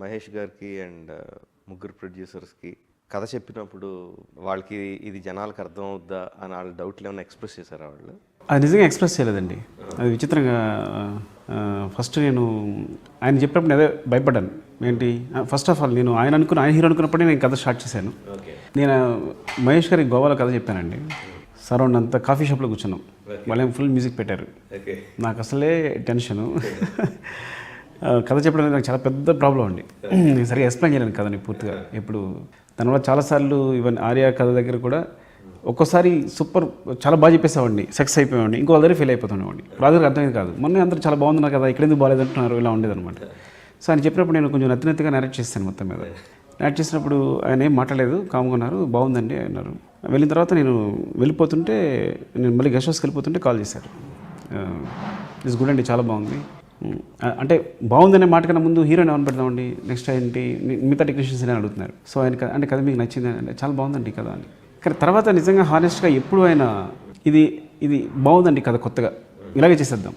మహేష్ గారికి అండ్ ముగ్గురు ప్రొడ్యూసర్స్కి కథ చెప్పినప్పుడు వాళ్ళకి ఇది జనాలకు అర్థం అవుద్దా అని వాళ్ళ డౌట్లు ఏమైనా ఎక్స్ప్రెస్ చేశారా వాళ్ళు? అది నిజంగా ఎక్స్ప్రెస్ చేయలేదండి. అది విచిత్రంగా ఫస్ట్ నేను ఆయన చెప్పినప్పుడు నేను అదే భయపడ్డాను. ఏంటి? ఫస్ట్ ఆఫ్ ఆల్ నేను ఆయన అనుకున్న ఆయన హీరో అనుకున్నప్పుడే నేను కథ స్టార్ట్ చేశాను. నేను మహేష్ గారికి గోవాలో కథ చెప్పానండి. సరౌండ్ అంతా కాఫీ షాప్లో కూర్చున్నాం. వాళ్ళేం ఫుల్ మ్యూజిక్ పెట్టారు. నాకు అసలే టెన్షను. కథ చెప్పడం అనేది నాకు చాలా పెద్ద ప్రాబ్లం అండి. నేను సరిగా ఎక్స్ప్లెయిన్ చేయలేను కథని పూర్తిగా. ఇప్పుడు దానివల్ల చాలాసార్లు ఈవెన్ ఆర్యా కథ దగ్గర కూడా ఒక్కోసారి సూపర్ చాలా బాగా చెప్పేసామండి సక్సెస్ అయిపోయామండి ఇంకో దగ్గర ఫెయిల్ అయిపోతున్నామండి రాజుగారికి అర్థమైంది కాదు. మొన్న అందరూ చాలా బాగుంది కదా ఇక్కడ ఎందుకు బాగాలేదు అంటున్నారు? ఇలా ఉండేదన్నమాట. సో ఆయన చెప్పినప్పుడు నేను కొంచెం నత్తినెత్తిగా నేరేట్ చేస్తాను మొత్తం మీద. నేరేట్ చేసినప్పుడు ఆయన ఏం మాట్లాడలేదు. కామ్గా బాగుందండి అన్నారు. వెళ్ళిన తర్వాత నేను వెళ్ళిపోతుంటే నేను మళ్ళీ గెస్ట్ హౌస్కి వెళ్ళిపోతుంటే కాల్ చేశారు. ఇస్ గుడ్ అండి. చాలా బాగుంది. అంటే బాగుందనే మాట కన్నా ముందు హీరోని ఎవరు పెడదామండి? నెక్స్ట్ ఏంటి? మిగతా టెక్నీషియన్స్ అని అడుగుతున్నారు. సో ఆయన అంటే కథ మీకు నచ్చింది అంటే చాలా బాగుందండి కథ అని. కానీ తర్వాత నిజంగా హానెస్ట్గా ఎప్పుడు ఆయన ఇది ఇది బాగుందండి కథ కొత్తగా. ఇలాగే చేసేద్దాం.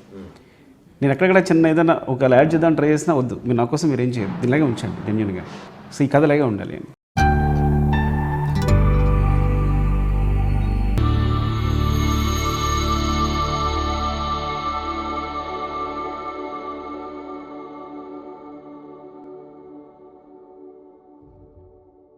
నేను ఎక్కడెక్కడ చిన్న ఏదైనా ఒక యాడ్ చేద్దాం ట్రై చేసినా వద్దు. మీరు నా కోసం మీరు ఏం చేయదు ఇలాగే ఉంచండి జెన్యున్గా సో ఈ కథ ఇలాగే ఉండాలి అని